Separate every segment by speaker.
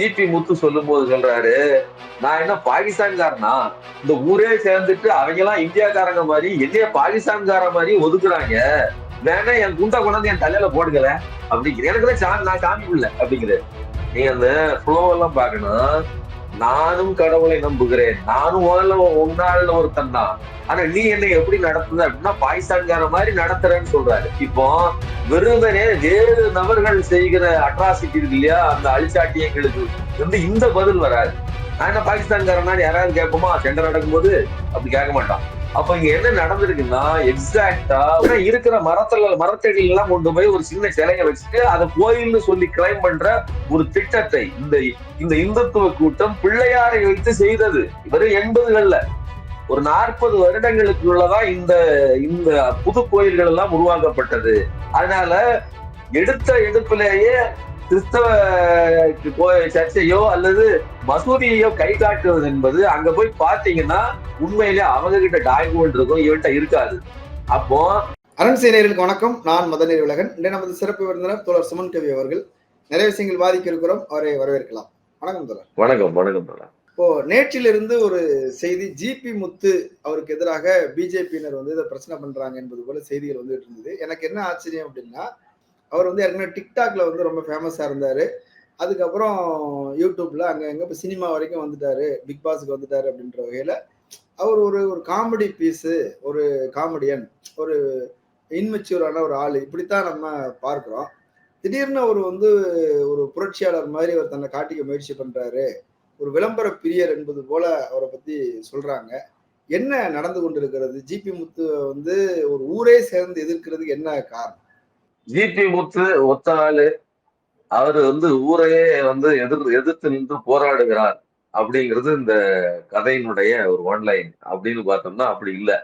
Speaker 1: GB முத்து சொல்லும் போது சொல்றாரு நான் என்ன பாகிஸ்தான்காரனா? இந்த ஊரே சேர்ந்துட்டு அவங்க எல்லாம் இந்தியாக்காரங்க மாதிரி என்னைய பாகிஸ்தான்கார மாதிரி ஒதுக்குறாங்க. வேணா என் குண்டா கொண்டாந்து என் தலையில போடுங்கல அப்படிங்கிற. எனக்கு தான் சாமி நான் சாமி இல்லை அப்படிங்கிறது நீங்க அந்த ஃப்ளோ எல்லாம் பார்க்கணும். நானும் கடவுளை நம்புகிறேன். நானும் முதல்ல உன்னால ஒருத்தன் தான். ஆனா நீ என்னை எப்படி நடத்துத அப்படின்னா பாகிஸ்தான்கார மாதிரி நடத்துறேன்னு சொல்றாரு. இப்போ வெறுமனே வேறு நபர்கள் செய்கிற அட்ராசிட்டி இருக்கு இல்லையா? அந்த அழிச்சாட்டியங்களுக்கு வந்து இந்த பதில் வராது. நான் என்ன பாகிஸ்தான்காரன் யாராவது கேட்போமா? சென்டர் நடக்கும்போது அப்படி கேட்க மாட்டான். அப்ப இங்க என்ன நடந்திருக்குன்னா எக்ஸாக்டா இருக்கிற மரத்துல மரத்தடியில எல்லாம் கொண்டு போய் ஒரு சின்ன சிலையை வச்சுட்டு அதை கோயில்னு சொல்லி கிளைம் பண்ற ஒரு திட்டத்தை இந்த இந்த இந்துத்துவ கூட்டம் பிள்ளையாரை வைத்து செய்தது. இவரு எண்பதுகள்ல. ஒரு நாற்பது வருடங்களுக்குள்ளதான் இந்த இந்த புது கோயில்கள் எல்லாம் உருவாக்கப்பட்டது. அதனால எடுத்த எடுப்பிலேயே கிறிஸ்தவ சர்ச்சையோ அல்லது மசூதியையோ கை காட்டுவது என்பது அங்க போய் பாத்தீங்கன்னா உண்மையிலே அவங்க கிட்ட டாக்குமெண்ட் இருக்கும் இவன்கிட்ட இருக்காது. அப்போ
Speaker 2: அரண் சேனையர்களுக்கு வணக்கம். நான் மதநீர் உலகன் இன்று நமது சிறப்பு விருந்தினர் தோழர் சுமன் கவி அவர்கள். நிறைய விஷயங்கள் வாதிக்க இருக்கிறோம் அவரை வரவேற்கலாம். வணக்கம் தோழர்.
Speaker 1: வணக்கம் வணக்கம் தோழர்.
Speaker 2: இப்போ நேற்றிலிருந்து ஒரு செய்தி ஜிபி முத்து அவருக்கு எதிராக பிஜேபியினர் வந்து இதை பிரச்சனை பண்றாங்க என்பது போல செய்திகள் வந்துட்டு இருந்தது. எனக்கு என்ன ஆச்சரியம் அப்படின்னா அவர் வந்து ஏற்கனவே டிக்டாக்ல வந்து ரொம்ப ஃபேமஸாக இருந்தார். அதுக்கப்புறம் யூடியூப்ல அங்கே எங்கே இப்போ சினிமா வரைக்கும் வந்துட்டாரு. பிக் பாஸுக்கு வந்துட்டாரு அப்படின்ற வகையில் அவர் ஒரு ஒரு காமெடி பீஸு ஒரு காமெடியன் ஒரு இன்மெச்சூரான ஒரு ஆள். இப்படித்தான் நம்ம பார்க்குறோம். திடீர்னு அவர் வந்து ஒரு புரட்சியாளர் மாதிரி அவர் தன்னை காட்டிக்க முயற்சி பண்ணுறாரு ஒரு விளம்பர பிரியர் என்பது போல அவரை பற்றி சொல்கிறாங்க என்ன நடந்து கொண்டிருக்கிறது? ஜிபி முத்து வந்து ஒரு ஊரே சேர்ந்து எதிர்க்கிறதுக்கு என்ன காரணம்?
Speaker 1: ஜிபி முத்து ஒத்த ஆளு அவர் வந்து ஊரையே வந்து எதிர் எதிர்த்து நின்று போராடுகிறார் அப்படிங்கிறது இந்த கதையினுடைய ஒரு ஒன்லைன் அப்படின்னு பார்த்தோம்னா அப்படி இல்லை.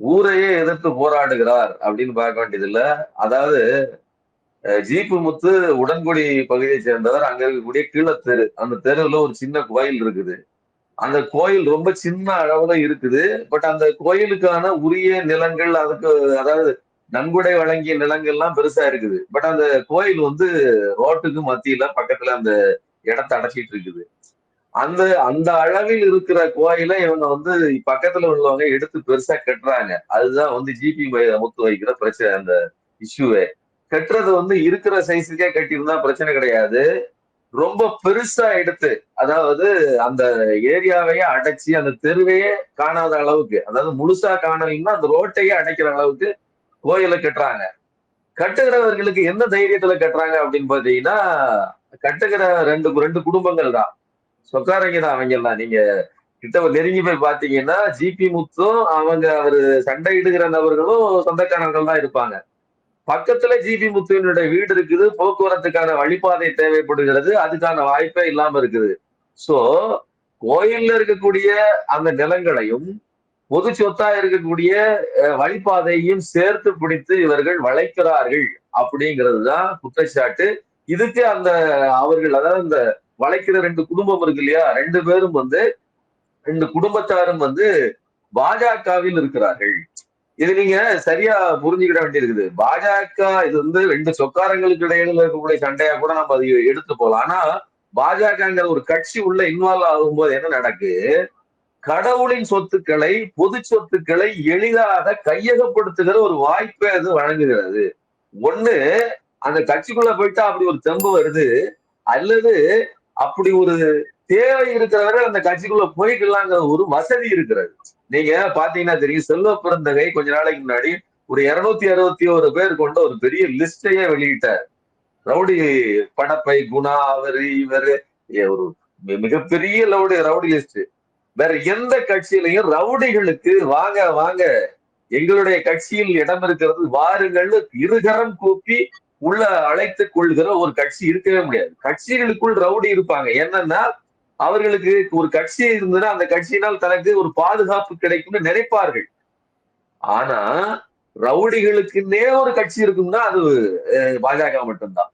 Speaker 1: ஊரையே எதிர்த்து போராடுகிறார் அப்படின்னு பார்க்க வேண்டியது இல்லை அதாவது ஜீப்பு முத்து உடன்குடி பகுதியை சேர்ந்தவர். அங்க இருக்கக்கூடிய கீழத்தெரு அந்த தெருவில் ஒரு சின்ன கோயில் இருக்குது. அந்த கோயில் ரொம்ப சின்ன அளவுல இருக்குது. பட் அந்த கோயிலுக்கான உரிய நிலங்கள் அதுக்கு அதாவது நன்கொடை வழங்கிய நிலங்கள் எல்லாம் பெருசா இருக்குது. பட் அந்த கோயில் வந்து ரோட்டுக்கு மத்தியில பக்கத்துல அந்த இடத்த அடைச்சிட்டு இருக்குது. அந்த அந்த அளவில் இருக்கிற கோயிலை இவங்க வந்து பக்கத்துல உள்ளவங்க எடுத்து பெருசா கட்டுறாங்க. அதுதான் வந்து ஜிபி முத்து வைக்கிற பிரச்சனை அந்த இஷ்யூவே. கட்டுறது வந்து இருக்கிற சைஸுக்கே கட்டியிருந்தா பிரச்சனை கிடையாது. ரொம்ப பெருசா எடுத்து அதாவது அந்த ஏரியாவையே அடைச்சி அந்த தெருவையே காணாத அளவுக்கு அதாவது முழுசா காணலைன்னா அந்த ரோட்டையே அடைக்கிற அளவுக்கு கோயிலை கட்டுறாங்க. கட்டுகிறவர்களுக்கு எந்த தைரியத்துல கட்டுறாங்க அப்படின்னு பாத்தீங்கன்னா கட்டுகிற ரெண்டு ரெண்டு குடும்பங்கள் தான். சொக்காரங்க தான் அவங்க எல்லாம் நீங்க கிட்ட நெருங்கி போய் பாத்தீங்கன்னா ஜிபி முத்தும் அவங்க அவரு சண்டையிடுகிற நபர்களும் சொந்தக்காரர்கள் தான் இருப்பாங்க. பக்கத்துல ஜிபி முத்துவினுடைய வீடு இருக்குது. போக்குவரத்துக்கான வழிபாதை தேவைப்படுகிறது. அதுக்கான வாய்ப்பே இல்லாம இருக்குது. சோ கோயில்ல இருக்கக்கூடிய அந்த நிலங்களையும் பொது சொத்தா இருக்கக்கூடிய வழிபாதையும் சேர்த்து பிடித்து இவர்கள் வளைக்கிறார்கள் அப்படிங்கிறது தான் குற்றச்சாட்டு. இதுக்கு அந்த அவர்கள் அதாவது இந்த வளைக்கிற ரெண்டு குடும்பம் இருக்கு இல்லையா ரெண்டு பேரும் வந்து ரெண்டு குடும்பத்தாரும் வந்து பாஜகவில் இருக்கிறார்கள். இது நீங்க சரியா புரிஞ்சுக்கிட வேண்டியிருக்குது. பாஜக இது வந்து ரெண்டு சொக்காரங்களுக்கு இடையில இருக்கக்கூடிய சண்டையா கூட நம்ம அதை எடுத்து போகலாம் ஆனா பாஜகங்கிற ஒரு கட்சி உள்ள இன்வால்வ் ஆகும்போது என்ன நடக்கு? கடவுளின் சொத்துக்களை பொது சொத்துக்களை எளிதாக கையகப்படுத்துகிற ஒரு வாய்ப்பை அது வழங்குகிறது. ஒண்ணு அந்த கட்சிக்குள்ள போயிட்டா அப்படி ஒரு தெம்பு வருது. அல்லது அப்படி ஒரு தேவை இருக்கிறவரை அந்த கட்சிக்குள்ள போய்க்கலாங்கிற ஒரு வசதி இருக்கிறது. நீங்க பாத்தீங்கன்னா தெரியும் செல்வ பிறந்தகை கொஞ்ச நாளைக்கு முன்னாடி ஒரு இருநூத்தி அறுபத்தி ஒரு பேர் கொண்ட ஒரு பெரிய லிஸ்டையே வெளியிட்டார். ரவுடி படப்பை குணா அவரு இவரு ஒரு மிகப்பெரிய லவுடி ரவுடி லிஸ்ட் வேற எந்த கட்சியிலையும் ரவுடிகளுக்கு வாங்க வாங்க எங்களுடைய கட்சியில் இடம் இருக்கிறது வாருங்கள் இருகரம் கூப்பி உள்ள அழைத்துக் கொள்கிற ஒரு கட்சி இருக்கவே முடியாது. கட்சிகளுக்குள் ரவுடி இருப்பாங்க. என்னன்னா அவர்களுக்கு ஒரு கட்சி இருந்ததுன்னா அந்த கட்சியினால் தனக்கு ஒரு பாதுகாப்பு கிடைக்கும்னு நினைப்பார்கள். ஆனா ரவுடிகளுக்குன்னே ஒரு கட்சி இருக்கும்னா அது பாஜக மட்டும்தான்.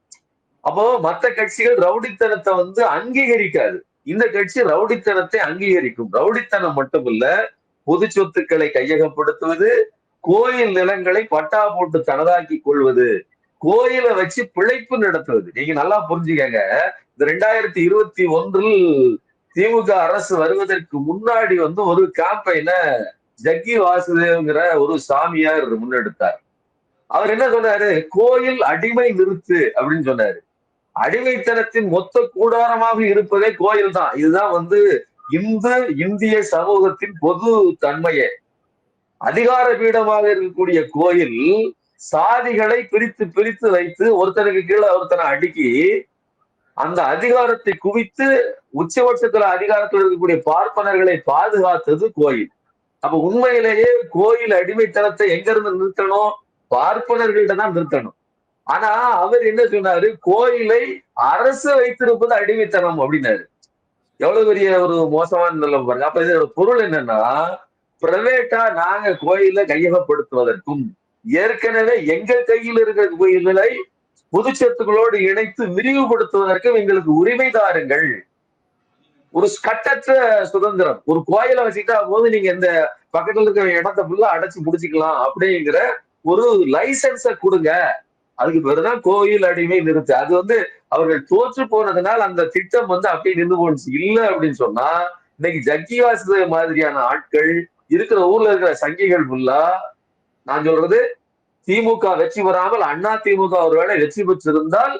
Speaker 1: அப்போ மற்ற கட்சிகள் ரவுடித்தனத்தை வந்து அங்கீகரிக்காது. இந்த கட்சி ரவுடித்தனத்தை அங்கீகரிக்கும். ரவுடித்தனம் மட்டுமல்ல பொது சொத்துக்களை கையகப்படுத்துவது கோயில் நிலங்களை பட்டா போட்டு தனதாக்கி கொள்வது கோயிலை வச்சு பிழைப்பு நடத்துவது. நீங்க நல்லா புரிஞ்சுக்கங்க. இந்த ரெண்டாயிரத்தி இருபத்தி ஒன்றில் திமுக அரசு வருவதற்கு முன்னாடி வந்து ஒரு கேம்பெயின ஜக்கி வாசுதேவ்ங்கிற ஒரு சாமியார் முன்னெடுத்தார். அவர் என்ன சொன்னாரு? கோயில் அடிமை நிறுத்து அப்படின்னு சொன்னாரு. அடிமைத்தனத்தின் மொத்த கூடாரமாக இருப்பதே கோயில் தான் இதுதான் வந்து இந்து இந்திய சமூகத்தின் பொது தன்மையே. அதிகார பீடமாக இருக்கக்கூடிய கோயில் சாதிகளை பிரித்து பிரித்து வைத்து ஒருத்தனுக்கு கீழே ஒருத்தனை அடுக்கி அந்த அதிகாரத்தை குவித்து உச்சபட்சத்துல அதிகாரத்தில் இருக்கக்கூடிய பார்ப்பனர்களை பாதுகாத்தது கோயில். அப்ப உண்மையிலேயே கோயில் அடிமைத்தனத்தை எங்க இருந்து நிறுத்தணும்? பார்ப்பனர்கள்ட்ட தான் நிறுத்தணும். ஆனா அவர் என்ன சொன்னாரு? கோயிலை அரசு வைத்திருப்பது அடிமைத்தனம் அப்படின்னாரு. எவ்வளவு பெரிய ஒரு மோசமான நிலம் பாருங்க. அப்ப இதோட பொருள் என்னன்னா பிரைவேட்டா நாங்க கோயிலை கையகப்படுத்துவதற்கும் ஏற்கனவே எங்கள் கையில் இருக்கிற கோயில்களை புதுச்சத்துக்களோடு இணைத்து விரிவுபடுத்துவதற்கும் எங்களுக்கு உரிமை தாருங்கள். ஒரு கட்டற்ற சுதந்திரம். ஒரு கோயிலை வச்சுக்கிட்டா போது நீங்க இந்த பக்கத்துல இருக்கிற இடத்த ஃபுல்லா அடைச்சு முடிச்சுக்கலாம் அப்படிங்கிற ஒரு லைசன்ஸ கொடுங்க. அதுக்கு பேருதான் கோயில் அடிமை நிறுத்து. அது வந்து அவர்கள் தோற்று போனதுனால அந்த திட்டம் வந்து அப்படியே நின்று போனுச்சு இல்ல அப்படின்னு சொன்னா இன்னைக்கு ஜக்கி மாதிரியான ஆட்கள் இருக்கிற ஊர்ல இருக்கிற சங்கிகள் ஃபுல்லா நான் சொல்றது திமுக வெற்றி பெறாமல் அண்ணா திமுக ஒருவேளை வெற்றி பெற்றிருந்தால்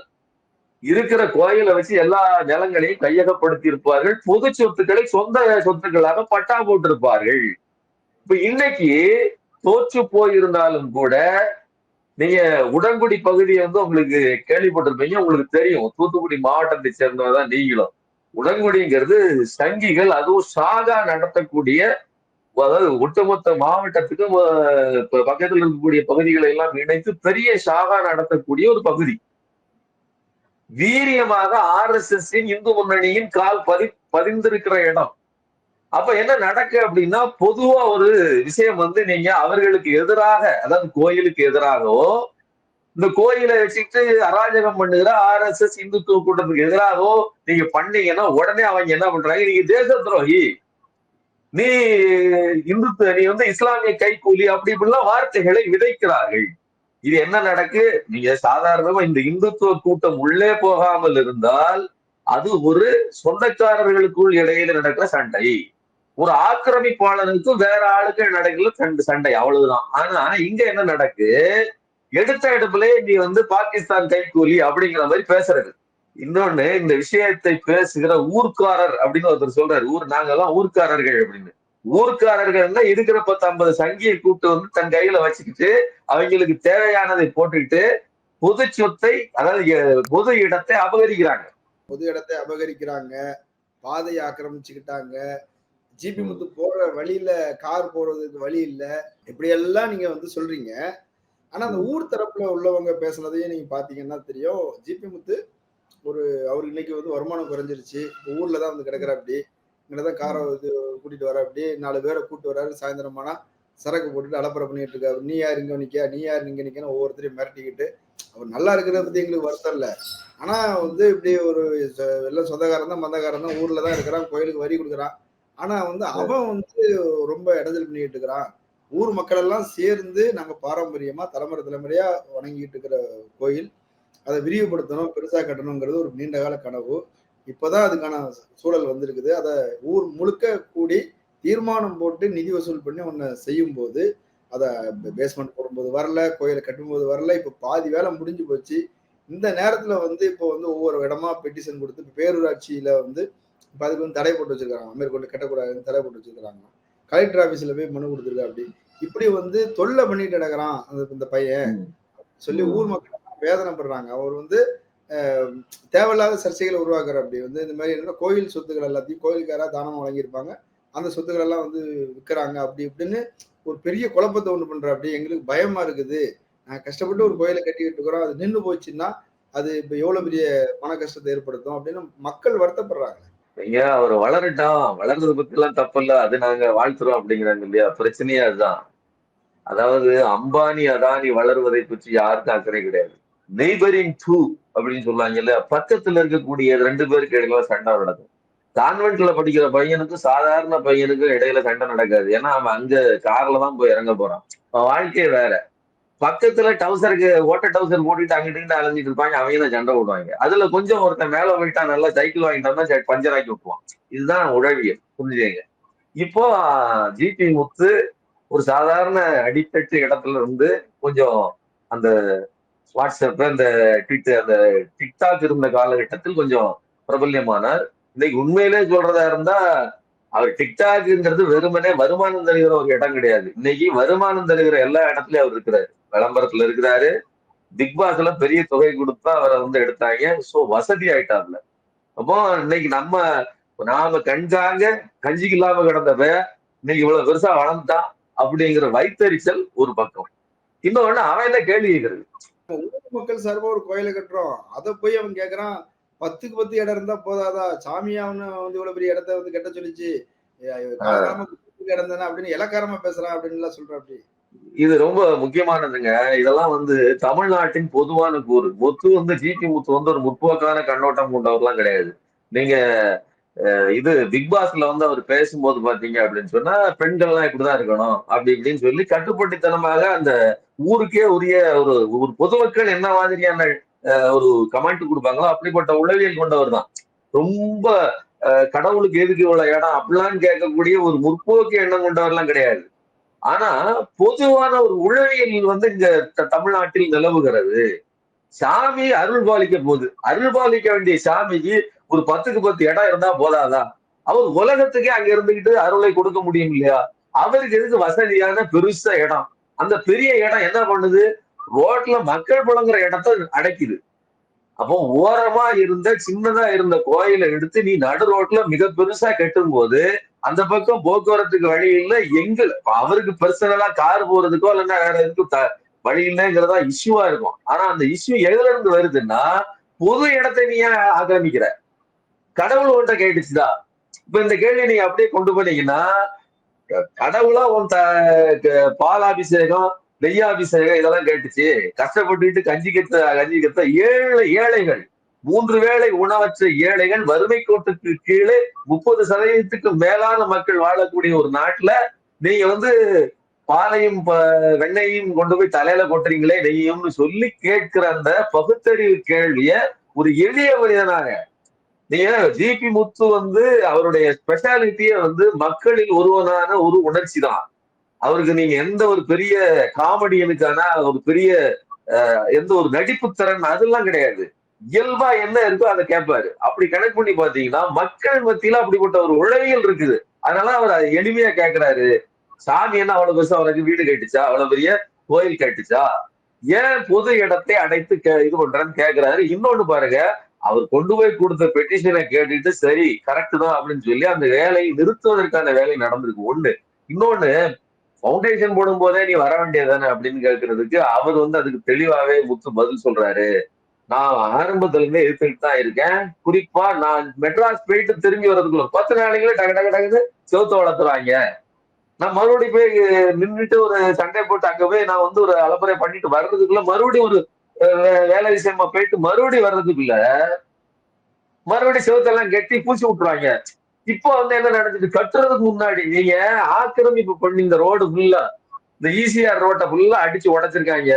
Speaker 1: இருக்கிற கோயிலை வச்சு எல்லா நிலங்களையும் கையகப்படுத்தி இருப்பார்கள். பொது சொத்துக்களை சொந்த சொத்துக்களாக பட்டா போட்டிருப்பார்கள். இப்ப இன்னைக்கு தோற்று போயிருந்தாலும் கூட நீங்க உடன்குடி பகுதி வந்து உங்களுக்கு கேள்விப்பட்டிருப்பீங்க உங்களுக்கு தெரியும். தூத்துக்குடி மாவட்டத்தை சேர்ந்தவதான் நீங்களும். உடன்குடிங்கிறது சங்கிகள் அதுவும் சாகா நடத்தக்கூடிய அதாவது ஒட்டுமொத்த மாவட்டத்துக்கும் பக்கத்தில் இருக்கக்கூடிய பகுதிகளை எல்லாம் இணைத்து பெரிய சாகா நடத்தக்கூடிய ஒரு பகுதி. வீரியமாக ஆர் எஸ் எஸ் இந்து முன்னணியின் கால் பதி பதிந்திருக்கிற இடம். அப்ப என்ன நடக்கு அப்படின்னா பொதுவா ஒரு விஷயம் வந்து நீங்க அவர்களுக்கு எதிராக அதாவது கோயிலுக்கு எதிராகவோ இந்த கோயிலை வச்சுட்டு அராஜகம் பண்ணுகிற ஆர் எஸ் எஸ் இந்துத்துவ கூட்டத்துக்கு எதிராகவோ நீங்க பண்ணீங்கன்னா உடனே அவங்க என்ன பண்றாங்க? நீங்க தேச துரோகி நீ இந்துத்துவ நீ வந்து இஸ்லாமிய கைக்கூலி அப்படி இப்படிலாம் வார்த்தைகளை விதைக்கிறார்கள். இது என்ன நடக்கு? நீங்க சாதாரணமா இந்த இந்துத்துவ கூட்டம் உள்ளே போகாமல் இருந்தால் அது ஒரு சொந்தக்காரர்களுக்குள் இடையில நடக்கிற சண்டை. ஒரு ஆக்கிரமிப்பாளனுக்கும் வேற ஆளுக்கு நடக்கல சண்டை சண்டை. அவ்வளவுதான். ஆனா இங்க என்ன நடக்கு? எடுத்த எடுப்புல நீ வந்து பாகிஸ்தான் கைக்கூலி அப்படிங்கிற மாதிரி பேசுறது. இன்னொன்னு இந்த விஷயத்தை பேசுகிற ஊர்க்காரர் அப்படின்னு ஒருத்தர் சொல்றாரு. ஊர் நாங்கெல்லாம் ஊர்க்காரர்கள் அப்படின்னு. ஊர்க்காரர்கள்னா இருக்கிற பத்து ஐம்பது சங்கியை கூப்பிட்டு வந்து தன் கையில வச்சுக்கிட்டு அவங்களுக்கு தேவையானதை போட்டுக்கிட்டு பொது சொத்தை அதாவது பொது இடத்தை அபகரிக்கிறாங்க.
Speaker 2: பொது இடத்தை அபகரிக்கிறாங்க. பாதையை ஆக்கிரமிச்சுக்கிட்டாங்க. ஜிபி முத்து போற வழியில கார் போறதுக்கு வழி இல்ல. இப்படி எல்லாம் நீங்க வந்து சொல்றீங்க. ஆனா அந்த ஊர் தரப்புல உள்ளவங்க பேசுனதையும் நீங்க பாத்தீங்கன்னா தெரியும். ஜிபி முத்து ஒரு அவருக்கு இன்னைக்கு வந்து வருமானம் குறைஞ்சிருச்சு. ஊர்ல தான் வந்து கிடக்குற அப்படி. இங்கதான் காரை இது கூட்டிட்டு வர அப்படி. நாலு பேரை கூட்டு வர்றாரு. சாயந்தரமானா சரக்கு போட்டுட்டு அலப்பறை பண்ணிட்டு இருக்காரு. நீ யார் இங்க நிக்க நீ யார் இங்க நிக்கன்னு ஒவ்வொருத்தரையும் மிரட்டிக்கிட்டு. அவர் நல்லா இருக்கிறத பத்தி எங்களுக்கு வருத்தம் இல்ல. ஆனா வந்து இப்படி ஒரு எல்லாம் சொந்தக்காரன் தான் மந்தக்காரன் தான் ஊர்ல தான் இருக்கிறான் கோயிலுக்கு வரி கொடுக்குறான். ஆனா வந்து அவன் வந்து ரொம்ப இடைஞ்சல் பண்ணிட்டு இருக்கிறான். ஊர் மக்கள் எல்லாம் சேர்ந்து நாங்க பாரம்பரியமா தலைமுறை தலைமுறையா வணங்கிட்டு இருக்கிற கோயில். அதை விரிவுபடுத்தணும் பெருசா கட்டணுங்கிறது ஒரு நீண்ட கால கனவு. இப்பதான் அதுக்கான சூழல் வந்திருக்குது. அதை ஊர் முழுக்க கூடி தீர்மானம் போட்டு நிதி வசூல் பண்ணி ஒன்னு செய்யும் போது அதை பேஸ்மெண்ட் போடும்போது வரல கோயிலை கட்டும்போது வரல இப்ப பாதி வேலை முடிஞ்சு போச்சு. இந்த நேரத்துல வந்து இப்போ வந்து ஒவ்வொரு இடமா பெட்டிஷன் கொடுத்து பேரூராட்சியில வந்து இப்போ அதுக்கு வந்து தடை போட்டு வச்சிருக்காங்க. மேற்கொண்டு கட்டக்கூடாதுன்னு தடை போட்டு வச்சிருக்காங்க கலெக்டர் ஆபீஸ்ல போய் மனு கொடுத்துருக்கா அப்படி. இப்படி வந்து தொல்லை பண்ணிட்டு கிடக்குறான் அந்த இந்த பையன். சொல்லி ஊர் மக்கள் வேதனைப்படுறாங்க. அவர் வந்து தேவையில்லாத சர்ச்சைகளை உருவாக்குற அப்படி. வந்து இந்த மாதிரி என்ன கோயில் சொத்துக்கள் எல்லாத்தையும் கோயிலுக்காரா தானமா வழங்கியிருப்பாங்க. அந்த சொத்துக்கள் எல்லாம் வந்து விற்கிறாங்க. அப்படி இப்படின்னு ஒரு பெரிய குழப்பத்தை ஒண்ணு பண்ற அப்படி. எங்களுக்கு பயமா இருக்குது. நான் கஷ்டப்பட்டு ஒரு கோயிலை கட்டிக்கிட்டு இருக்கிறோம் அது நின்று போச்சுன்னா அது இப்ப எவ்வளவு பெரிய மன கஷ்டத்தை ஏற்படுத்தும் அப்படின்னு மக்கள் வருத்தப்படுறாங்க.
Speaker 1: ஐயா அவர் வளரட்டும். வளர்றது பத்தி எல்லாம் தப்பில்ல. அது நாங்க வாழ்த்துறோம் அப்படிங்கிறாங்க இல்லையா? பிரச்சனையே அதுதான். அதாவது அம்பானி அதானி வளர்வதை பற்றி யாருக்கும் அக்கறை கிடையாது. நெய்பரிங் டூ அப்படின்னு சொல்லுவாங்க இல்ல பக்கத்துல இருக்கக்கூடிய ரெண்டு பேருக்கு இடையில சண்டை நடக்கும். கான்வென்ட்ல படிக்கிற பையனுக்கும் சாதாரண பையனுக்கும் இடையில சண்டை நடக்காது. ஏன்னா அவன் அங்க கார்ல தான் போய் இறங்க போறான். அவன் வாழ்க்கையே வேற. பக்கத்துல டவுசருக்கு ஓட்ட டவுசர் போட்டுட்டு அங்கிட்டு இங்கிட்டு அலைஞ்சிட்டு இருப்பாங்க அவங்க தான் சண்டை போடுவாங்க. அதுல கொஞ்சம் ஒருத்தன் மேல போயிட்டா நல்லா சைக்கிள் வாங்கிட்டோம்னா பஞ்சர் ஆக்கி விட்டுவான் இதுதான் உழவியல் புரிஞ்சுங்க இப்போ ஜிபி முத்து ஒரு சாதாரண அடித்தட்டு இடத்துல இருந்து கொஞ்சம் அந்த வாட்ஸ்அப் அந்த ட்விட்டர் அந்த டிக்டாக் இருந்த காலகட்டத்தில் கொஞ்சம் பிரபல்யமானார். இன்னைக்கு உண்மையிலே சொல்றதா இருந்தா அவர் டிக்டாக்ங்கிறது வெறுமனே வருமானம் தருகிற ஒரு இடம் கிடையாது. இன்னைக்கு வருமானம் தருகிற எல்லா இடத்துலயும் அவர் இருக்கிறாரு. விளம்பரத்துல இருக்கிறாரு. பிக் பாஸ்ல பெரிய தொகை கொடுத்தா அவரை வந்து எடுத்தாங்க. சோ வசதி ஆயிட்டார்ல அப்போ இன்னைக்கு நம்ம நாம கஞ்சாங்க கஞ்சிக்கு இல்லாம கிடந்தவ இன்னைக்கு இவ்வளவு பெருசா வளர்ந்தான் அப்படிங்கிற வைத்தறிச்சல் ஒரு பக்கம். இன்னொன்னு அவன் என்ன கேள்வி கேட்கறது
Speaker 2: ஊர் மக்கள் சார்பா ஒரு கோயிலை கட்டுறோம். அதை போய் அவன் கேக்குறான் பத்துக்கு பத்து இடம் இருந்தா போதாதா? சாமியா அவனு வந்து இவ்வளவு பெரிய இடத்த வந்து கெட்ட சொல்லிச்சு. இடம் தானே அப்படின்னு இலக்காரமா பேசுறான் அப்படின்னு எல்லாம் சொல்றான் அப்படி
Speaker 1: இது ரொம்ப முக்கியமானதுங்க. இதெல்லாம் வந்து தமிழ்நாட்டின் பொதுவான கூறு. முத்து வந்து ஜிபி முத்து வந்து ஒரு முற்போக்கான கண்ணோட்டம் கொண்டவர்லாம் கிடையாது. நீங்க அஹ், இது பிக் பாஸ்ல வந்து அவர் பேசும்போது பாத்தீங்க அப்படின்னு சொன்னா பெண்கள்லாம் இப்படிதான் இருக்கணும். அப்படி இப்படின்னு சொல்லி கட்டுப்பட்டுத்தனமாக அந்த ஊருக்கே உரிய ஒரு ஒரு பொதுமக்கள் என்ன மாதிரியான ஒரு கமெண்ட் கொடுப்பாங்களோ அப்படிப்பட்ட உளவியல் கொண்டவர் தான் ரொம்ப அஹ், கடவுளுக்கு எதுக்கு இவ்வளவு இடம்? அப்படிலாம் கேட்கக்கூடிய ஒரு முற்போக்கு எண்ணம் கொண்டவர்லாம் கிடையாது. ஆனா பொதுவான ஒரு உளவியல் வந்து இங்க தமிழ்நாட்டில் நிலவுகிறது. சாமி அருள் பாலிக்க போகுது அருள் பாலிக்க வேண்டிய சாமிக்கு ஒரு பத்துக்கு பத்து இடம் இருந்தா போதாதான் அவர் உலகத்துக்கே அங்க இருந்துகிட்டு அருளை கொடுக்க முடியும் இல்லையா? அவருக்கு எதுக்கு வசதியான பெருசா இடம்? அந்த பெரிய இடம் என்ன பண்ணுது? ரோட்ல மக்கள் புழங்குற இடத்த அடைக்குது. அப்போ ஓரமா இருந்த சின்னதா இருந்த கோயிலை எடுத்து நீ நடு ரோட்ல மிக பெருசா கட்டும் போது அந்த பக்கம் போக்குவரத்துக்கு வழி இல்லை எங்க அவருக்கு பர்சனலா கார் போறதுக்கோ இல்லைன்னா வேற எதுக்கும் த- வழி இல்லைங்கிறதா இஷ்யூவா இருக்கும். ஆனா அந்த இஷ்யூ எதுல இருந்து வருதுன்னா பொது இடத்தை நீ ஏன் ஆக்கிரமிக்கிற? கடவுள் உன்கிட்ட கேட்டுச்சுதா இப்ப இந்த கேள்வி நீங்க அப்படியே கொண்டு போனீங்கன்னா கடவுளா உன் த- பாலாபிஷேகம் நெய்யாபிஷேகம் இதெல்லாம் கேட்டுச்சு. கஷ்டப்பட்டுட்டு கஞ்சி கத்த கஞ்சி கத்த ஏழை ஏழைகள். மூன்று வேளை உணவற்ற ஏழைகள் வறுமை கோட்டுக்கு கீழே முப்பது சதவீதத்துக்கு மேலான மக்கள் வாழக்கூடிய ஒரு நாட்டுல நீங்க வந்து பாலையும் ப- வெண்ணையும் கொண்டு போய் தலையில கொட்டுறீங்களே நெய்யும்னு சொல்லி கேட்கிற அந்த பகுத்தறிவு கேள்விய ஒரு எளிய மனிதனாக நீங்க ஜிபி முத்து வந்து அவருடைய ஸ்பெஷாலிட்டியே வந்து மக்களில் ஒருவனான ஒரு உணர்ச்சி தான் அவருக்கு நீங்க எந்த ஒரு பெரிய காமெடியனுக்கான ஒரு பெரிய அஹ், எந்த ஒரு நடிப்பு திறன் அதெல்லாம் கிடையாது. இயல்பா என்ன இருக்கோ அதை கேட்பாரு. அப்படி கணக்கு பண்ணி பாத்தீங்கன்னா மக்கள் மத்தியில அப்படிப்பட்ட ஒரு உளவியல் இருக்குது. அதனால அவர் அதை எளிமையா கேட்கிறாரு. சாமி என்ன அவ்வளவு பெருசா அவருக்கு வீடு கட்டுச்சா? அவ்வளவு பெரிய கோயில் கட்டுச்சா? ஏன் பொது இடத்தை அடைத்து கே- இது பண்றான்னு கேக்குறாரு இன்னொன்னு பாருங்க அவர் கொண்டு போய் கொடுத்த பெட்டிஷனை கேட்டுட்டு சரி கரெக்ட் தான் அப்படின்னு சொல்லி அந்த வேலையை நிறுத்துவதற்கான வேலை நடந்திருக்கு. ஒண்ணு. இன்னொன்னு பவுண்டேஷன் போடும் போதே நீ வர வேண்டியதானே அப்படின்னு கேட்கறதுக்கு அவர் வந்து அதுக்கு தெளிவாவே முத்து பதில் சொல்றாரு. நான் ஆரம்பத்துல இருந்தே எதிர்த்துட்டு தான் இருக்கேன். குறிப்பா நான் மெட்ராஸ் போயிட்டு திரும்பி வர்றதுக்குள்ள பத்து நாளைக்குள்ள டக டக டக்குன்னு செவுத்த வளர்த்துறாங்க நான் மறுபடியும் போய் நின்றுட்டு ஒரு சண்டை போட்டு அங்க போய் நான் வந்து ஒரு அலப்பறை பண்ணிட்டு வர்றதுக்குள்ள மறுபடியும் ஒரு வே- வேலை விஷயமா போயிட்டு மறுபடியும் வர்றதுக்குள்ள மறுபடியும் செவத்தெல்லாம் கட்டி பூச்சி விட்டுருவாங்க. இப்போ வந்து என்ன நடந்துச்சு கட்டுறதுக்கு முன்னாடி நீங்க ஆக்கிரமிப்பு பண்ணி இந்த ரோடு ஃபுல்லா இந்த ஈசிஆர் ரோட்டை ஃபுல்லா அடிச்சு உடைச்சிருக்காங்க.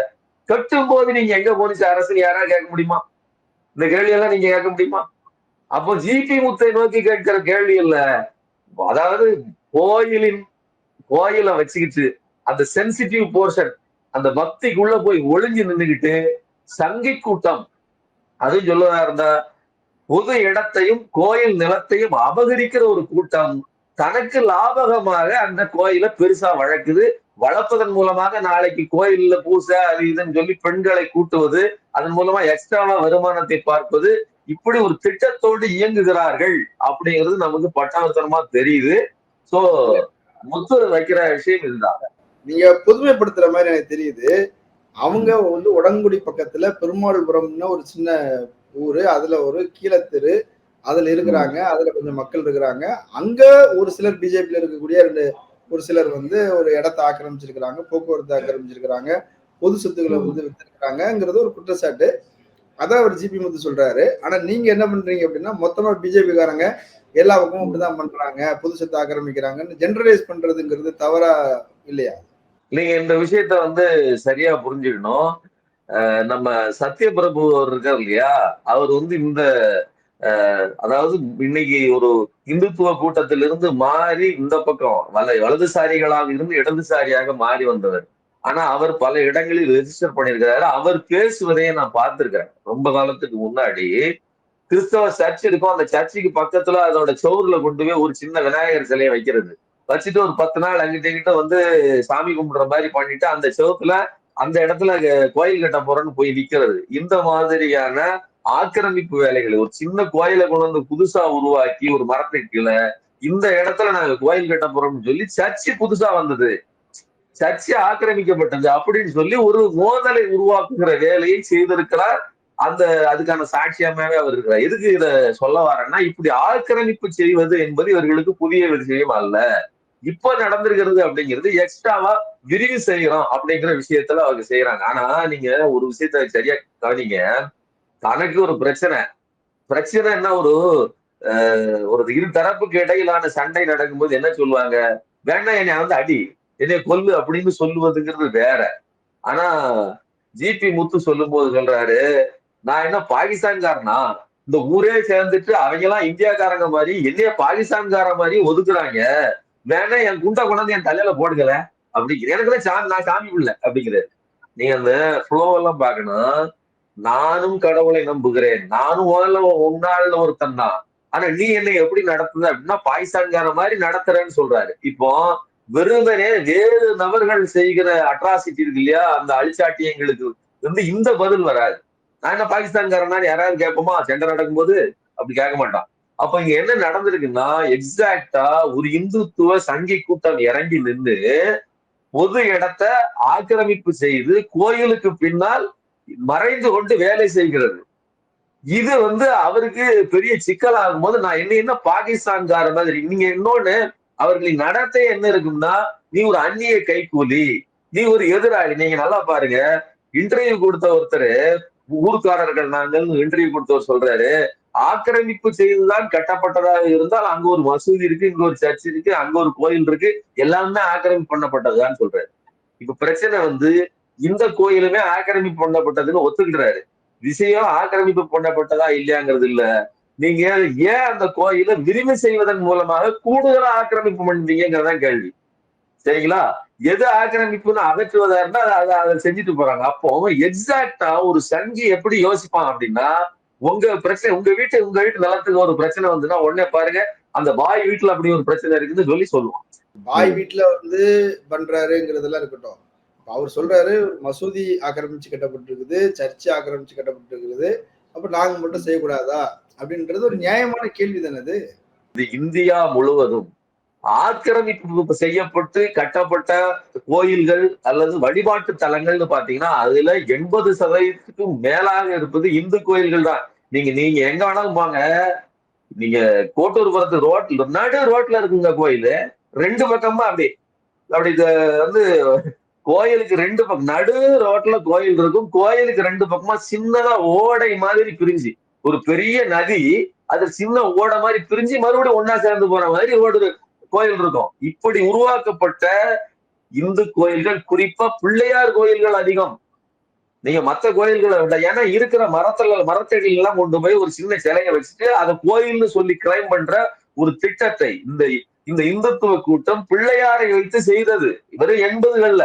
Speaker 1: கட்டும் போது நீங்க எங்க போலீஸ் அரசு யாராவது கேட்க முடியுமா? இந்த கேள்வி எல்லாம் நீங்க கேட்க முடியுமா? அப்போ ஜிபி முத்தை நோக்கி கேட்கிற கேள்வி இல்ல. அதாவது கோயிலின் கோயிலை வச்சுக்கிட்டு அந்த சென்சிட்டிவ் போர்ஷன் அந்த பக்திக்குள்ள போய் ஒளிஞ்சு நின்னுகிட்டு சங்கி கூட்டம். அதுவும் சொல்லதா இருந்தா பொது இடத்தையும் கோயில் நிலத்தையும் அபகரிக்கிற ஒரு கூட்டம். தனக்கு லாபகமாக அந்த கோயிலை பெருசா வழக்குது. வளர்ப்பதன் மூலமாக நாளைக்கு கோயில்ல பூசை அது இதுன்னு சொல்லி பெண்களை கூட்டுவது அதன் மூலமா எக்ஸ்ட்ராவா வருமானத்தை பார்ப்பது இப்படி ஒரு திட்டத்தோடு இயங்குகிறார்கள் அப்படிங்கிறது நமக்கு பட்டாளத்தனமா தெரியுது. சோ முத்து வைக்கிற விஷயம் இதுதான்.
Speaker 2: நீங்க புதுமைப்படுத்துற மாதிரி எனக்கு தெரியுது. அவங்க வந்து உடங்குடி பக்கத்துல பெருமாள்புரம்னு ஒரு சின்ன ஊரு அதுல ஒரு கீழத்தெரு அதுல இருக்கிறாங்க அதுல கொஞ்சம் மக்கள் இருக்கிறாங்க. அங்க ஒரு சிலர் பிஜேபியில இருக்கக்கூடிய ரெண்டு ஒரு சிலர் வந்து ஒரு இடத்தை ஆக்கிரமிச்சிருக்கிறாங்க போக்குவரத்து ஆக்கிரமிச்சிருக்கிறாங்க பொது சொத்துக்களை வந்து வித்திருக்கிறாங்கிறது ஒரு குற்றச்சாட்டு. அதான் அவர் ஜிபி முத்து சொல்றாரு. ஆனா நீங்க என்ன பண்றீங்க அப்படின்னா மொத்தமா பிஜேபி காரங்க எல்லா பக்கமும் இப்படிதான் பண்றாங்க பொது சொத்து ஆக்கிரமிக்கிறாங்கன்னு ஜெனரலைஸ் பண்றதுங்கிறது தவறா இல்லையா?
Speaker 1: நீங்க இந்த விஷயத்த வந்து சரியா புரிஞ்சுக்கணும். நம்ம சத்யபிரபு அவர் இருக்கார் இல்லையா? அவர் வந்து இந்த அதாவது இன்னைக்கு ஒரு இந்துத்துவ கூட்டத்திலிருந்து மாறி இந்த பக்கம் வல வலதுசாரிகளாக இருந்து இடதுசாரியாக மாறி வந்தவர். ஆனா அவர் பல இடங்களில் ரெஜிஸ்டர் பண்ணியிருக்கிறாரு. அவர் பேசுவதையே நான் பார்த்திருக்கிறேன். ரொம்ப காலத்துக்கு முன்னாடி கிறிஸ்தவ சர்ச் இருக்கும். அந்த சர்ச்சுக்கு பக்கத்துல அதோட சோறுல கொண்டு போய் ஒரு சின்ன விநாயகர் சிலையை வைக்கிறது. வச்சுட்டு ஒரு பத்து நாள் அங்கிட்ட இங்கிட்ட வந்து சாமி கும்பிடுற மாதிரி பண்ணிட்டு அந்த செவத்துல அந்த இடத்துல கோயில் கட்ட போறேன்னு போய் நிக்கிறது. இந்த மாதிரியான ஆக்கிரமிப்பு வேலைகள் ஒரு சின்ன கோயிலை கொண்டு வந்து புதுசா உருவாக்கி ஒரு மரத்துக்கு கீழே இந்த இடத்துல நாங்க கோயில் கட்ட போறோம்னு சொல்லி சர்ச்சு புதுசா வந்தது. சர்ச்சு ஆக்கிரமிக்கப்பட்டது அப்படின்னு சொல்லி ஒரு மோதலை உருவாக்குகிற வேலையை செய்திருக்கிறார். அந்த அதுக்கான சாட்சியமாவே அவர் இருக்கிறார். எதுக்கு இத சொல்ல வரேன்னா இப்படி ஆக்கிரமிப்பு செய்வது என்பது இவர்களுக்கு புதிய விஷயம் அல்ல. இப்ப நடந்திருக்கிறது அப்படிங்கிறது எக்ஸ்ட்ராவா விரிவு செய்யறோம் அப்படிங்கிற விஷயத்துல அவங்க செய்யறாங்க ஆனா நீங்க ஒரு விஷயத்த சரியா கவனிங்க. தனக்கு ஒரு பிரச்சனை. பிரச்சனை என்ன ஒரு ஒரு இரு தரப்புக்கு இடையிலான சண்டை நடக்கும்போது என்ன சொல்லுவாங்க? வேண்டாம் என்னை வந்து அடி. என்னை கொல்லு அப்படின்னு சொல்லுவதுங்கிறது வேற. ஆனா ஜிபி முத்து சொல்லும் போது சொல்றாரு நான் என்ன பாகிஸ்தான்காரனா? இந்த ஊரே சேர்ந்துட்டு அவங்க எல்லாம் இந்தியாக்காரங்க மாதிரி என்னைய பாகிஸ்தான்கார மாதிரி ஒதுக்குறாங்க. வேணா என் குண்டை கொண்டாந்து என் தலையில போடுக்கல அப்படிங்கிற எனக்கு தான் சாமி நான் சாமி பிள்ளை அப்படிங்கிறாரு. நீங்க அந்த ஃப்ளோ எல்லாம் பார்க்கணும். நானும் கடவுளை நம்புகிறேன். நானும் முதல்ல உன்னால ஒருத்தன் தான். ஆனா நீ என்னை எப்படி நடத்துன அப்படின்னா பாகிஸ்தான்கார மாதிரி நடத்துறேன்னு சொல்றாரு. இப்போ வெறுமனே வேறு நபர்கள் செய்கிற அட்ராசிட்டி இருக்கு இல்லையா? அந்த அழிச்சாட்டியங்களுக்கு வந்து இந்த பதில் வராது. நான் என்ன பாகிஸ்தான்காரனா யாராவது கேட்போமா? சண்டை நடக்கும்போது? அப்படி கேட்க மாட்டான். அப்ப இங்க என்ன நடந்திருக்குன்னா எக்ஸாக்டா ஒரு இந்துத்துவ சங்கி கூட்டம் இறங்கி நின்று பொது இடத்த ஆக்கிரமிப்பு செய்து கோயிலுக்கு பின்னால் மறைந்து கொண்டு வேலை செய்கிறது. இது வந்து அவருக்கு பெரிய சிக்கலாகும் போது நான் என்ன என்ன பாகிஸ்தான்கார மாதிரி நீங்க இன்னொன்னு அவர்களின் நடத்தை என்ன இருக்கும்னா நீ ஒரு அந்நிய கைக்கூலி நீ ஒரு எதிராளி நீங்க நல்லா பாருங்க இன்டர்வியூ கொடுத்த ஒருத்தர் ஊர்க்காரர்கள் நாங்கள் இன்டர்வியூ கொடுத்தவர் சொல்றாரு ஆக்கிரமிப்பு செய்துதான் கட்டப்பட்டதாக இருந்தால் அங்க ஒரு மசூதி இருக்கு இங்க ஒரு சர்ச் இருக்கு அங்க ஒரு கோயில் இருக்கு எல்லாமே ஆக்கிரமிப்பு பண்ணப்பட்டதுதான் சொல்றாரு. இப்ப பிரச்சனை வந்து இந்த கோயிலுமே ஆக்கிரமிப்பு பண்ணப்பட்டதுன்னு ஒத்துக்கிறாரு விஷயம் ஆக்கிரமிப்பு பண்ணப்பட்டதா இல்லையாங்கிறது இல்ல. நீங்க ஏன் அந்த கோயிலை விரிவு செய்வதன் மூலமாக கூடுதலா ஆக்கிரமிப்பு பண்ணுவீங்கிறதான் கேள்வி. சரிங்களா? எது ஆக்கிரமிப்புன்னு அகற்றுவதா இருந்தா அதை- அதை செஞ்சுட்டு போறாங்க. அப்போ எக்ஸாக்டா ஒரு சங்கி எப்படி யோசிப்பான் அப்படின்னா உங்க பிரச்சனை உங்க வீட்டு உங்க வீட்டு நிலத்துக்கு ஒரு பிரச்சனை வந்துன்னா உடனே பாருங்க அந்த பாய் வீட்டுல அப்படி ஒரு பிரச்சனை இருக்குன்னு சொல்லி சொல்லுவான்
Speaker 2: பாய் வீட்டுல வந்து பண்றாருங்கிறதெல்லாம் இருக்கட்டும். அவர் சொல்றாரு மசூதி ஆக்கிரமிச்சு கட்டப்பட்டிருக்குது சர்ச்சு ஆக்கிரமிச்சு கட்டப்பட்டிருக்குது அப்ப நாங்க மட்டும் செய்யக்கூடாதா? அப்படின்றது ஒரு நியாயமான கேள்வி தானே அது.
Speaker 1: இது இந்தியா முழுவதும் ஆக்கிரமிப்பு செய்யப்பட்டு கட்டப்பட்ட கோயில்கள் அல்லது வழிபாட்டு தலங்கள்னு பாத்தீங்கன்னா அதுல எண்பது சதவீதத்துக்கும் மேலாக இருப்பது இந்து கோயில்கள் தான். நீங்க நீங்க எங்க வேணாலும் போங்க. நீங்க கோட்டூர்புரத்து ரோட்ல நடு ரோட்ல இருக்குங்க கோயில். ரெண்டு பக்கமா அப்படி அப்படி வந்து கோயிலுக்கு ரெண்டு பக்கம் நடு ரோட்ல கோயில் இருக்கும். கோயிலுக்கு ரெண்டு பக்கமா சின்னதா ஓடை மாதிரி பிரிஞ்சு ஒரு பெரிய நதி அது சின்ன ஓடை மாதிரி பிரிஞ்சு மறுபடியும் ஒன்னா சேர்ந்து போற மாதிரி ஒரு கோயில் இருக்கும். இப்படி உருவாக்கப்பட்ட இந்து கோயில்கள் குறிப்பா பிள்ளையார் கோயில்கள் அதிகம். நீங்க மத்த கோயில்களை விட ஏன்னா இருக்கிற மரத்துல மரத்தடிகள் எல்லாம் கொண்டு போய் ஒரு சின்ன சிலையை வச்சுட்டு அதை கோயில்னு சொல்லி கிளைம் பண்ற ஒரு திட்டத்தை இந்த இந்த இந்துத்துவ கூட்டம் பிள்ளையாரை வைத்து செய்தது. வெறும் எண்பதுகள்ல.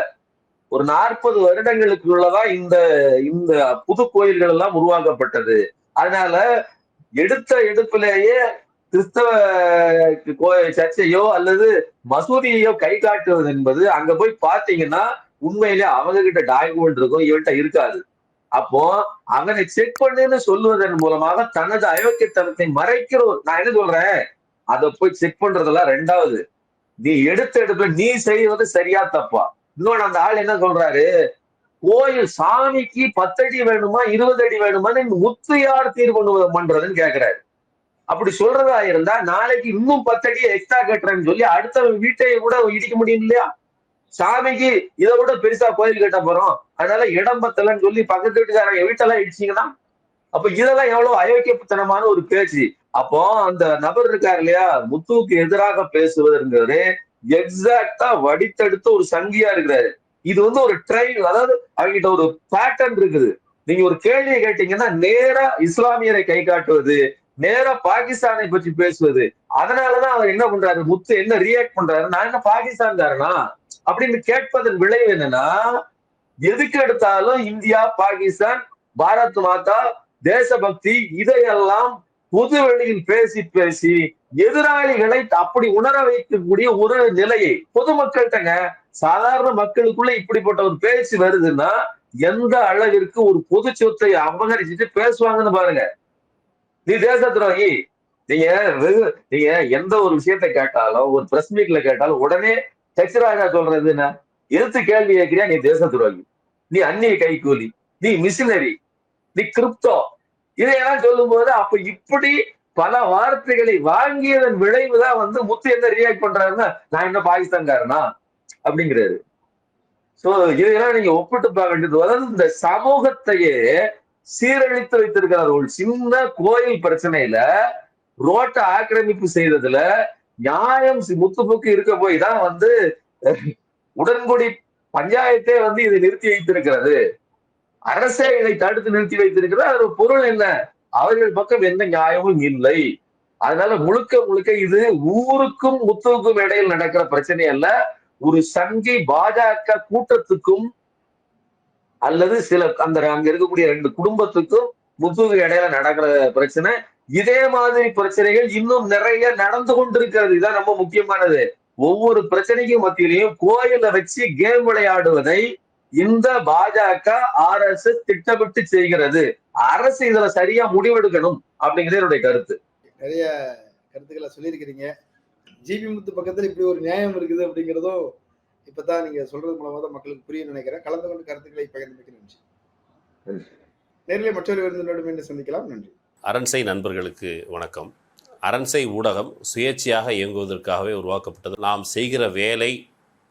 Speaker 1: ஒரு நாற்பது வருடங்களுக்குள்ளதான் இந்த இந்த புது கோயில்கள் எல்லாம் உருவாக்கப்பட்டது. அதனால எடுத்த எடுப்பிலேயே கிறிஸ்தவ கோ- சர்ச்சையோ அல்லது மசூதியையோ கை காட்டுவது என்பது அங்க போய் பாத்தீங்கன்னா உண்மையிலே அவங்க கிட்ட டாக்குமெண்ட் இருக்கும் இவன்கிட்ட இருக்காது. அப்போ அவனை செக் பண்ணுன்னு சொல்லுவதன் மூலமாக தனது அயோக்கியத்தனத்தை மறைக்கிற நான் என்ன சொல்றேன்? அதை போய் செக் பண்றதெல்லாம் ரெண்டாவது. நீ எடுத்த எடுப்புல நீ செய்வது சரியா தப்பா? இன்னொன்னு அந்த ஆள் என்ன சொல்றாரு? கோயில் சாமிக்கு பத்தடி வேணுமா இருபது அடி வேணுமான்னு முத்து யார் தீர்வு பண்றதுன்னு கேக்குறாரு. அப்படி சொல்றதா இருந்தா நாளைக்கு இன்னும் பத்தடி எக்ஸ்ட்ரா கட்டுறேன்னு சொல்லி அடுத்த வீட்டை கூட இடிக்க முடியும் இல்லையா? சாமிக்கு இதை விட பெருசா கோயில் கட்ட போறோம். அதனால இடம் பத்தலன்னு சொல்லி பக்கத்து வீட்டுக்காரங்க வீட்டெல்லாம் இடிச்சீங்கன்னா அப்ப இதெல்லாம் எவ்வளவு அயோக்கியத்தனமான ஒரு பேச்சு. அப்போ அந்த நபர் இருக்காரு இல்லையா? முத்துவுக்கு எதிராக பேசுவதுங்கிறது எக்ஸாக்டா வடித்தெடுத்த ஒரு சங்கியா இருக்கிறாரு. இது வந்து ஒரு ட்ரைன் அதாவது அவங்கிட்ட ஒரு பேட்டர்ன் இருக்குது. நீங்க ஒரு கேள்வியை கேட்டீங்கன்னா நேரா இஸ்லாமியரை கை காட்டுவது நேரா பாகிஸ்தானை பற்றி பேசுவது அதனாலதான் அவர் என்ன பண்றாரு முத்து என்ன ரியாக்ட் பண்றாரு நான் என்ன பாகிஸ்தான்காரனா? அப்படின்னு கேட்பதன் விளைவு என்னன்னா எதுக்கு எடுத்தாலும் இந்தியா பாகிஸ்தான் பாரத் மாதா தேசபக்தி இதையெல்லாம் புது வெளியில் பேசி பேசி எதிராளிகளை அப்படி உணர வைக்கக்கூடிய ஒரு நிலையை பொதுமக்கள்கிட்டங்க சாதாரண மக்களுக்குள்ள இப்படிப்பட்ட ஒரு பேச்சு வருதுன்னா எந்த அளவிற்கு ஒரு பொது சொத்தை அபகரிச்சுட்டு பேசுவாங்கன்னு பாருங்க. நீ தேச துரோகி நீங்க நீங்க எந்த ஒரு விஷயத்தை கேட்டாலும் ஒரு பிரஸ் மீட்ல கேட்டாலும் உடனே சச்சிராஜா சொல்றது என்ன? எதிர்த்து கேள்வி கேட்கிறியா? நீ தேச துரோகி நீ அந்நிய கைகூலி. நீ மிஷினரி நீ கிரிப்டோ இதையெல்லாம் சொல்லும் போது அப்ப இப்படி பல வார்த்தைகளை வாங்கியதன் விளைவுதான் வந்து முத்து என்ன ரியாக்ட் பண்றாருன்னா நான் என்ன பாகிஸ்தான்காரனா? அப்படிங்கிறாரு. சோ இதெல்லாம் நீங்க ஒப்பிட்டு பார்க்க வேண்டியது அதாவது இந்த சமூகத்தையே சீரழித்து வைத்திருக்கிறார் ஒரு சின்ன கோயில் பிரச்சனையில ரோட்டை ஆக்கிரமிப்பு செய்ததுல நியாயம் முத்துப்புக்கு இருக்க போய் தான் வந்து உடன்குடி பஞ்சாயத்தே வந்து இதை நிறுத்தி வைத்திருக்கிறது. அரசே இதை தடுத்து நிறுத்தி வைத்திருக்கிறது அதோட பொருள் என்ன? அவர்கள் பக்கம் எந்த நியாயமும் இல்லை. அதனால முழுக்க முழுக்க இது ஊருக்கும் முத்துவுக்கும் இடையில் நடக்கிற பிரச்சனை அல்ல. ஒரு சங்கி பாஜக கூட்டத்துக்கும் அல்லது சில அந்த அங்க இருக்கக்கூடிய ரெண்டு குடும்பத்துக்கும் முத்துவுக்கு இடையில நடக்கிற பிரச்சனை. இதே மாதிரி பிரச்சனைகள் இன்னும் நிறைய நடந்து கொண்டிருக்கிறது. இதுதான் ரொம்ப முக்கியமானது. ஒவ்வொரு பிரச்சனைக்கும் மத்தியிலையும் கோயில வச்சு கேம் விளையாடுவதை இந்த பாஜக ஆர் எஸ் திட்டமிட்டு செய்கிறது. அரசு இதுல சரியா முடிவெடுக்கணும் அப்படிங்கிறது என்னுடைய கருத்து.
Speaker 2: நிறைய கருத்துக்களை சொல்லியிருக்கிறீங்க. ஜிபி முத்து பக்கத்துல இப்படி ஒரு நியாயம் இருக்குது அப்படிங்கிறதும் இப்பதான் நீங்க சொல்றது மூலமா தான் மக்களுக்கு புரியும் நினைக்கிறேன். கலந்து கொண்டு கருத்துக்களை பகிர்ந்துக்க நன்றி.
Speaker 1: நன்றி.
Speaker 2: நேரில் மற்றொரு விருந்தினோடு மீண்டும் சந்திக்கலாம். நன்றி.
Speaker 3: அரண்சை நண்பர்களுக்கு வணக்கம். அரண்சை ஊடகம் சுயேட்சையாக இயங்குவதற்காகவே உருவாக்கப்பட்டது. நாம் செய்கிற வேலை